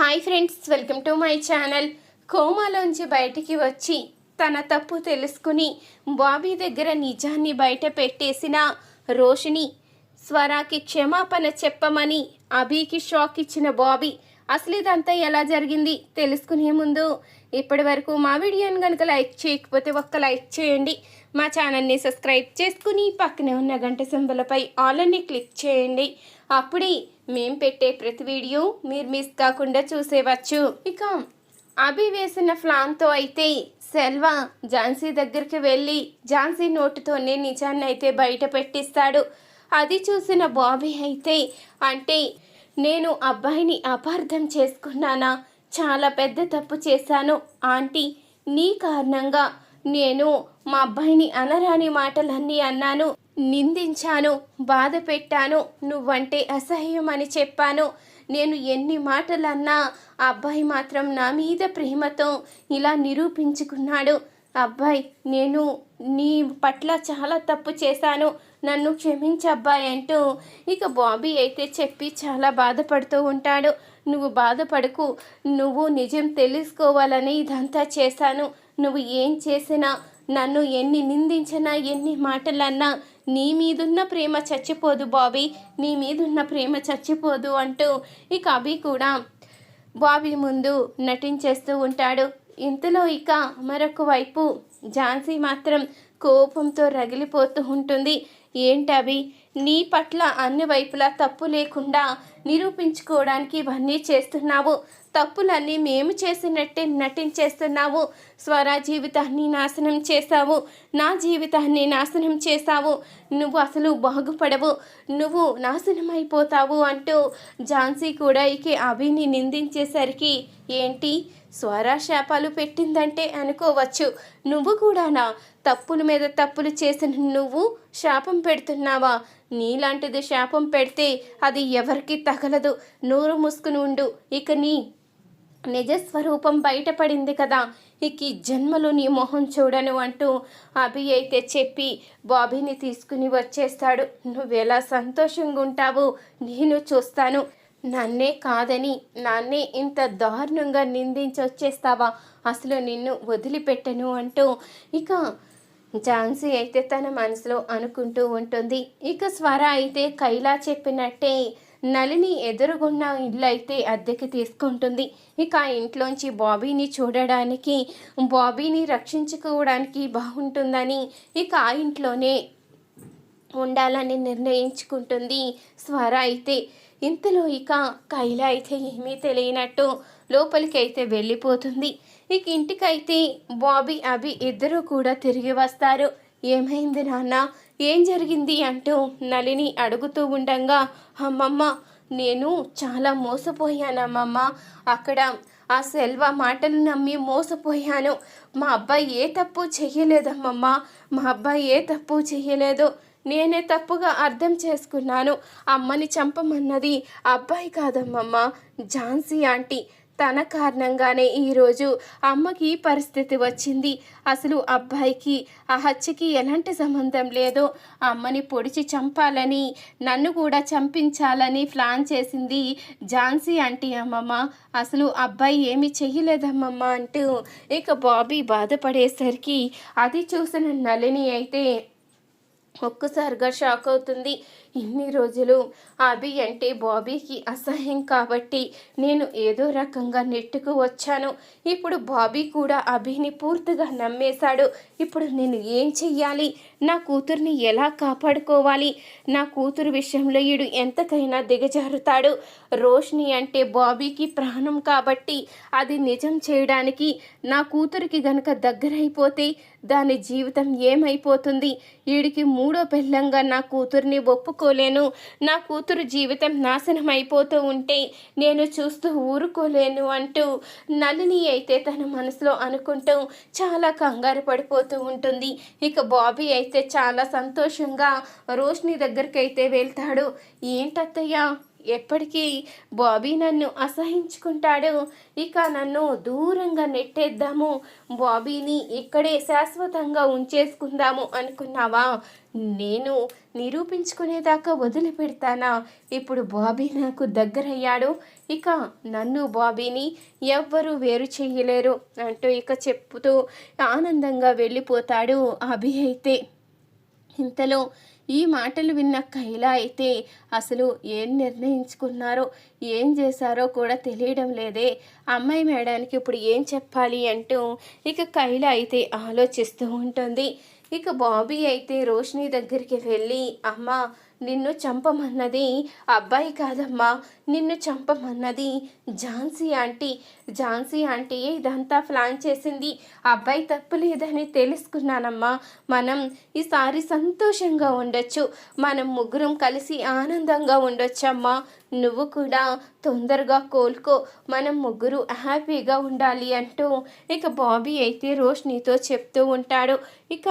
Hi friends welcome to my channel. కోమాలోంచి బయటికి వచ్చి తన తప్పు తెలుసుకుని బాబీ దగ్గర నిజాన్ని బయట పెట్టేసిన రోషిని స్వరాకి క్షమాపణ చెప్పమని అభికి షాక్ ఇచ్చిన బాబీ అసలు ఇదంతా ఎలా జరిగింది తెలుసుకునే ముందు ఇప్పటి వరకు మా వీడియోని కనుక లైక్ చేయకపోతే ఒక్క లైక్ చేయండి. మా ఛానల్ని సబ్స్క్రైబ్ చేసుకుని పక్కనే ఉన్న గంట సింబలపై ఆల్ అని క్లిక్ చేయండి. అప్పుడే మేం పెట్టే ప్రతి వీడియో మీరు మిస్ కాకుండా చూసేవచ్చు. ఇక అభి వేసిన ప్లాన్తో అయితే సెల్వ ఝాన్సీ దగ్గరికి వెళ్ళి ఝాన్సీ నోటుతోనే నిజాన్ని అయితే బయట పెట్టిస్తాడు. అది చూసిన బాబీ అయితే అంటే నేను అబ్బాయిని అపార్థం చేసుకున్నానా? చాలా పెద్ద తప్పు చేశాను. ఆంటీ నీ కారణంగా నేను మా అబ్బాయిని అనరాని మాటలన్నీ అన్నాను. నిందించాను బాధ పెట్టాను నువ్వంటే అసహ్యం అని చెప్పాను. నేను ఎన్ని మాటలన్నా ఆ అబ్బాయి మాత్రం నా మీద ప్రేమతో ఇలా నిరూపించుకున్నాడు. అబ్బాయి నేను నీ పట్ల చాలా తప్పు చేశాను. నన్ను క్షమించబ్బాయి అంటూ ఇక బాబీ అయితే చెప్పి చాలా బాధపడుతూ ఉంటాడు. నువ్వు బాధపడకు నువ్వు నిజం తెలుసుకోవాలని ఇదంతా చేశాను. నువ్వు ఏం చేసినా నన్ను ఎన్ని నిందించినా ఎన్ని మాటలన్నా నీ మీదున్న ప్రేమ చచ్చిపోదు బాబీ నీ మీదున్న ప్రేమ చచ్చిపోదు అంటూ ఇక అభి కూడా బాబీ ముందు నటించేస్తూ ఉంటాడు. ఇంతలో ఇక మరొక వైపు ఝాన్సీ మాత్రం కోపంతో రగిలిపోతూ ఉంటుంది. ఏంటవి నీ పట్ల అన్ని వైపులా తప్పు లేకుండా నిరూపించుకోవడానికి ఇవన్నీ చేస్తున్నావు. తప్పులన్నీ మేము చేసినట్టే నటించేస్తున్నావు. స్వర జీవితాన్ని నాశనం చేశావు. నా జీవితాన్ని నాశనం చేశావు. నువ్వు అసలు బాగుపడవు. నువ్వు నాశనం అయిపోతావు అంటూ ఝాన్సీ కూడా ఇక అభిని నిందించేసరికి ఏంటి? స్వరా శాపాలు పెట్టిందంటే అనుకోవచ్చు. నువ్వు కూడానా తప్పుల మీద తప్పులు చేసిన నువ్వు శాపం పెడుతున్నావా? నీలాంటిది శాపం పెడితే అది ఎవరికి తగలదు. నోరు ముసుకుని ఉండు. ఇక నీ నిజస్వరూపం బయటపడింది కదా. ఇక ఈ జన్మలో నీ మొహం చూడను అంటూ అభి అయితే చెప్పి బాబీని తీసుకుని వచ్చేస్తాడు. నువ్వెలా సంతోషంగా ఉంటావు నేను చూస్తాను. నన్నే కాదని నన్నే ఇంత దారుణంగా నిందించి వచ్చేస్తావా అసలు నిన్ను వదిలిపెట్టను అంటూ ఇక ఝాన్సీ అయితే తన మనసులో అనుకుంటూ ఉంటుంది. ఇక స్వర అయితే కైలా చెప్పినట్టే నలిని ఎదురుగున్న ఇల్లు అయితే అద్దెకి తీసుకుంటుంది. ఇక ఆ ఇంట్లోంచి బాబీని చూడడానికి బాబీని రక్షించుకోవడానికి బాగుంటుందని ఇక ఆ ఇంట్లోనే ఉండాలని నిర్ణయించుకుంటుంది స్వర అయితే. ఇంతలో ఇక కైలా అయితే ఏమీ తెలియనట్టు లోపలికి అయితే వెళ్ళిపోతుంది. ఇక ఇంటికైతే బాబీ అభి ఇద్దరూ కూడా తిరిగి వస్తారు. ఏమైంది నాన్న? ఏం జరిగింది అంటూ నలిని అడుగుతూ ఉండగా అమ్మమ్మ నేను చాలా మోసపోయానమ్మమ్మ అక్కడ ఆ సెల్వ మాటను నమ్మి మోసపోయాను. మా అబ్బాయి ఏ తప్పు చెయ్యలేదమ్మమ్మ మా అబ్బాయి ఏ తప్పు చెయ్యలేదు. నేనే తప్పుగా అర్థం చేసుకున్నాను. అమ్మని చంపమన్నది అబ్బాయి కాదమ్మమ్మ. ఝాన్సీ ఆంటీ తన కారణంగానే ఈరోజు అమ్మకి పరిస్థితి వచ్చింది. అసలు అబ్బాయికి ఆ హత్యకి ఎలాంటి సంబంధం లేదో అమ్మని పొడిచి చంపాలని నన్ను కూడా చంపించాలని ప్లాన్ చేసింది ఝాన్సీ ఆంటీ అమ్మమ్మ. అసలు అబ్బాయి ఏమి చెయ్యలేదమ్మమ్మ అంటూ ఇక బాబీ బాధపడేసరికి అది చూసిన నళిని అయితే ఒక్కసారిగా షాక్ అవుతుంది. ఇన్ని రోజులు అభి అంటే బాబీకి అసహ్యం కాబట్టి నేను ఏదో రకంగా నెట్టుకు వచ్చాను. ఇప్పుడు బాబీ కూడా అభిని పూర్తిగా నమ్మేశాడు. ఇప్పుడు నేను ఏం చెయ్యాలి? నా కూతుర్ని ఎలా కాపాడుకోవాలి? నా కూతురు విషయంలో ఈడు ఎంతకైనా దిగజారుతాడు. రోష్ని అంటే బాబీకి ప్రాణం కాబట్టి అది నిజం చేయడానికి నా కూతురికి గనక దగ్గరైపోతే దాని జీవితం ఏమైపోతుంది? వీడికి మూడో పెళ్ళంగా నా కూతుర్ని ఒప్పుకోలేను. నా కూతురు జీవితం నాశనం అయిపోతూ ఉంటే నేను చూస్తూ ఊరుకోలేను అంటూ నలిని అయితే తన మనసులో అనుకుంటూ చాలా కంగారు పడిపోతూ ఉంటుంది. ఇక బాబీ అయితే చాలా సంతోషంగా రోష్ని దగ్గరికి అయితే వెళ్తాడు. ఏంటత్తయ్య? ఎప్పటికీ బాబీ నన్ను అసహించుకుంటాడు. ఇక నన్ను దూరంగా నెట్టేద్దాము. బాబీని ఇక్కడే శాశ్వతంగా ఉంచేసుకుందాము అనుకున్నావా? నేను నిరూపించుకునేదాకా వదిలిపెడతానా? ఇప్పుడు బాబీ నాకు దగ్గరయ్యాడు. ఇక నన్ను బాబీని ఎవ్వరూ వేరు చేయలేరు అంటూ ఇక చెప్పుతూ ఆనందంగా వెళ్ళిపోతాడు అభి అయితే. ఇంతలో ఈ మాటలు విన్న కైలా అయితే అసలు ఏం నిర్ణయించుకున్నారో ఏం చేశారో కూడా తెలియడం లేదే. అమ్మాయి మేడానికి ఇప్పుడు ఏం చెప్పాలి అంటూ ఇక కైలా అయితే ఆలోచిస్తూ ఉంటుంది. ఇక బాబీ అయితే రోషిని దగ్గరికి వెళ్ళి అమ్మ నిన్ను చంపమన్నది అబ్బాయి కాదమ్మా. నిన్ను చంపమన్నది ఝాన్సీ ఆంటీ. ఝాన్సీ ఆంటీ ఇదంతా ప్లాన్ చేసింది. అబ్బాయి తప్పు లేదని తెలుసుకున్నానమ్మా. మనం ఈసారి సంతోషంగా ఉండొచ్చు. మనం ముగ్గురం కలిసి ఆనందంగా ఉండొచ్చమ్మా. నువ్వు కూడా తొందరగా కోలుకో. మనం ముగ్గురు హ్యాపీగా ఉండాలి అంటూ ఇక బాబీ అయితే రోష్నితో చెప్తూ ఉంటాడు. ఇక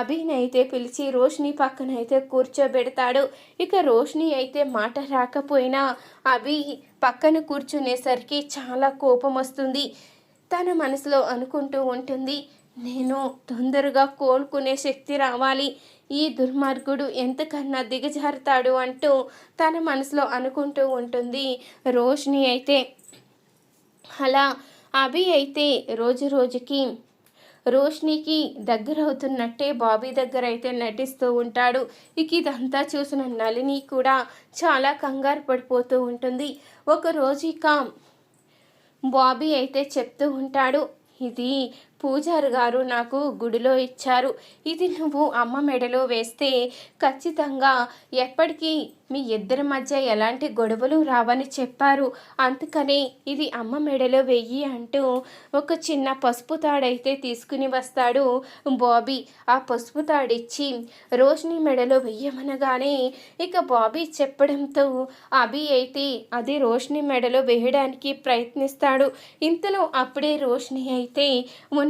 అభిని అయితే పిలిచి రోష్ని పక్కన అయితే కూర్చోబెడతాడు. ఇక రోష్ని అయితే మాట రాకపోయినా అభి పక్కన కూర్చునేసరికి చాలా కోపం వస్తుంది. తన మనసులో అనుకుంటూ ఉంటుంది. నేను తొందరగా కోలుకునే శక్తి రావాలి. ఈ దుర్మార్గుడు ఎంతకన్నా దిగజారుతాడు అంటూ తన మనసులో అనుకుంటూ ఉంటుంది. రోషిని అయితే అలా అభి అయితే రోజు రోజుకి రోష్నికి దగ్గరవుతున్నట్టే బాబీ దగ్గర అయితే నటిస్తూ ఉంటాడు. ఇక ఇదంతా చూసిన నళిని కూడా చాలా కంగారు పడిపోతూ ఉంటుంది. ఒకరోజు ఇక బాబీ అయితే చెప్తూ ఉంటాడు ఇది పూజారు గారు నాకు గుడిలో ఇచ్చారు. ఇది నువ్వు అమ్మ మెడలో వేస్తే ఖచ్చితంగా ఎప్పటికీ మీ ఇద్దరి మధ్య ఎలాంటి గొడవలు రావని చెప్పారు. అందుకని ఇది అమ్మ మెడలో వెయ్యి అంటూ ఒక చిన్న పసుపు తాడైతే తీసుకుని వస్తాడు బాబీ. ఆ పసుపు తాడిచ్చి రోషిని మెడలో వెయ్యమనగానే ఇక బాబీ చెప్పడంతో అభి అయితే అది రోషిని మెడలో వేయడానికి ప్రయత్నిస్తాడు. ఇంతలో అప్పుడే రోషిని అయితే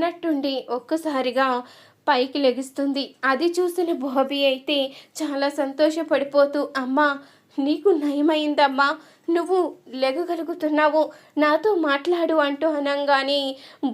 ఉన్నట్టుండి ఒక్కసారిగా పైకి లెగుస్తుంది. అది చూసిన బాబీ అయితే చాలా సంతోషపడిపోతూ అమ్మా నీకు నయమైందమ్మా నువ్వు లెగగలుగుతున్నావు నాతో మాట్లాడు అంటూ అనగానే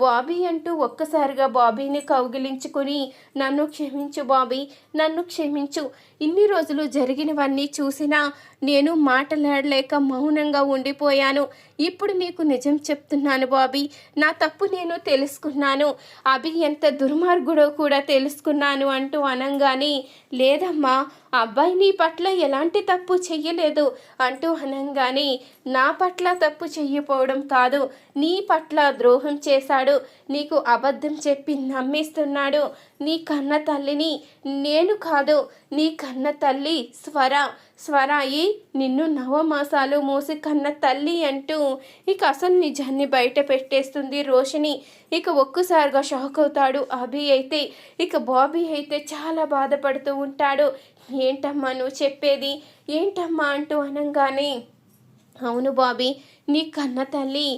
బాబీ అంటూ ఒక్కసారిగా బాబీని కౌగిలించుకొని నన్ను క్షమించు బాబీ నన్ను క్షమించు. ఇన్ని రోజులు జరిగినవన్నీ చూసినా నేను మాట్లాడలేక మౌనంగా ఉండిపోయాను. ఇప్పుడు నీకు నిజం చెప్తున్నాను బాబీ నా తప్పు నేను తెలుసుకున్నాను. అభి ఎంత దుర్మార్గుడో కూడా తెలుసుకున్నాను అంటూ అనంగానే లేదమ్మా అబ్బాయి నీ పట్ల ఎలాంటి తప్పు చెయ్యలేదు అంటూ అనంగానే నా పట్ల తప్పు చెయ్యపోవడం కాదు. నీ పట్ల ద్రోహం చేశాడు. నీకు అబద్ధం చెప్పి నమ్మిస్తున్నాడు. నీ కన్న తల్లిని నేను కాదు. నీ కన్న తల్లి స్వర. స్వరాయి నిన్ను నవమాసాలు మోసి కన్న తల్లి అంటూ ఇక అసలు నిజాన్ని బయట పెట్టేస్తుంది రోషిని ఇక ఒక్కసారిగా షాక్ అవుతాడు అభి అయితే. ఇక బాబీ అయితే చాలా బాధపడుతూ ఉంటాడు. ఏంటమ్మా నువ్వు చెప్పేది? ఏంటమ్మా? అంటూ అనగానే. అవును బాబీ నీ కన్న తల్లి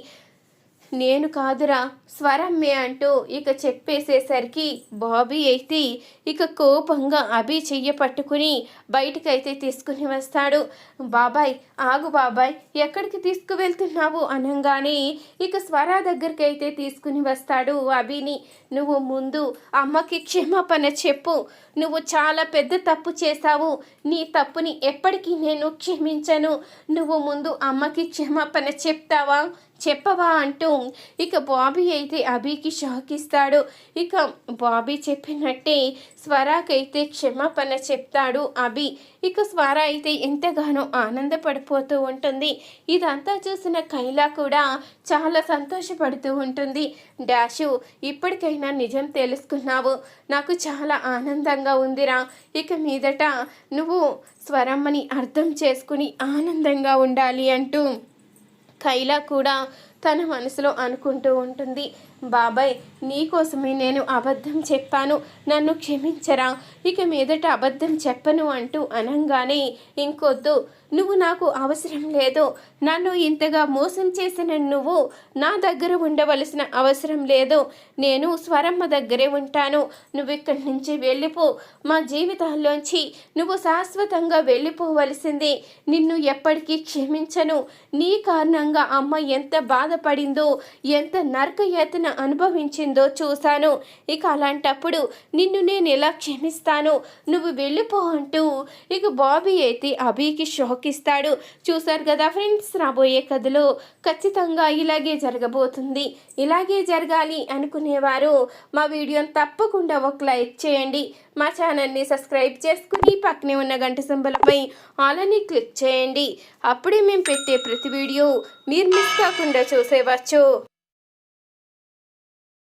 నేను కాదురా స్వరమ్మే అంటూ ఇక చెప్పేసేసరికి బాబీ అయితే ఇక కోపంగా అభి చెయ్య పట్టుకుని బయటకైతే తీసుకుని వస్తాడు. బాబాయ్ ఆగు బాబాయ్ ఎక్కడికి తీసుకువెళ్తున్నావు అనగానే ఇక స్వర దగ్గరికి అయితే తీసుకుని వస్తాడు అభిని. నువ్వు ముందు అమ్మకి క్షమాపణ చెప్పు. నువ్వు చాలా పెద్ద తప్పు చేశావు. నీ తప్పుని ఎప్పటికీ నేను క్షమించను. నువ్వు ముందు అమ్మకి క్షమాపణ చెప్తావా? చెప్పవా అంటూ ఇక బాబీ అయితే అభికి షాక్ ఇస్తాడు. ఇక బాబీ చెప్పినట్టే స్వరాకైతే క్షమాపణ చెప్తాడు అభి. ఇక స్వర అయితే ఎంతగానో ఆనందపడిపోతూ ఉంటుంది. ఇదంతా చూసిన కైలా కూడా చాలా సంతోషపడుతూ ఉంటుంది. డాషు ఇప్పటికైనా నిజం తెలుసుకున్నావు. నాకు చాలా ఆనందంగా ఉందిరా. ఇక మీదట నువ్వు స్వరమ్మని అర్థం చేసుకుని ఆనందంగా ఉండాలి అంటూ కైలా కూడా తన మనసులో అనుకుంటూ ఉంటుంది. బాబాయ్ నీకోసమే నేను అబద్ధం చెప్పాను. నన్ను క్షమించరా. ఇక మీదట అబద్ధం చెప్పను అంటూ అనంగానే ఇంకొద్దు నువ్వు నాకు అవసరం లేదు. నన్ను ఇంతగా మోసం చేసిన నువ్వు నా దగ్గర ఉండవలసిన అవసరం లేదు. నేను స్వరమ్మ దగ్గరే ఉంటాను. నువ్వు ఇక్కడి నుంచి వెళ్ళిపో. మా జీవితాల్లోంచి నువ్వు శాశ్వతంగా వెళ్ళిపోవలసింది నిన్ను ఎప్పటికీ క్షమించను. నీ కారణంగా అమ్మ ఎంత బాధపడిందో ఎంత నరకయాతన అనుభవించిందో చూశాను. ఇక అలాంటప్పుడు నిన్ను నేను ఎలా క్షమిస్తాను? నువ్వు వెళ్ళిపో అంటూ ఇక బాబీ అయితే అభికి షాక్ ఇస్తాడు. చూశారు కదా ఫ్రెండ్స్ రాబోయే కథలో ఖచ్చితంగా ఇలాగే జరగబోతుంది. ఇలాగే జరగాలి అనుకునేవారు. మా వీడియోని తప్పకుండా ఒక లైక్ చేయండి. మా ఛానల్ని సబ్స్క్రైబ్ చేసుకుని పక్కనే ఉన్న గంట సింబలపై ఆలని క్లిక్ చేయండి. అప్పుడే మేము పెట్టే ప్రతి వీడియో మీరు మిస్ కాకుండా చూసేవచ్చు.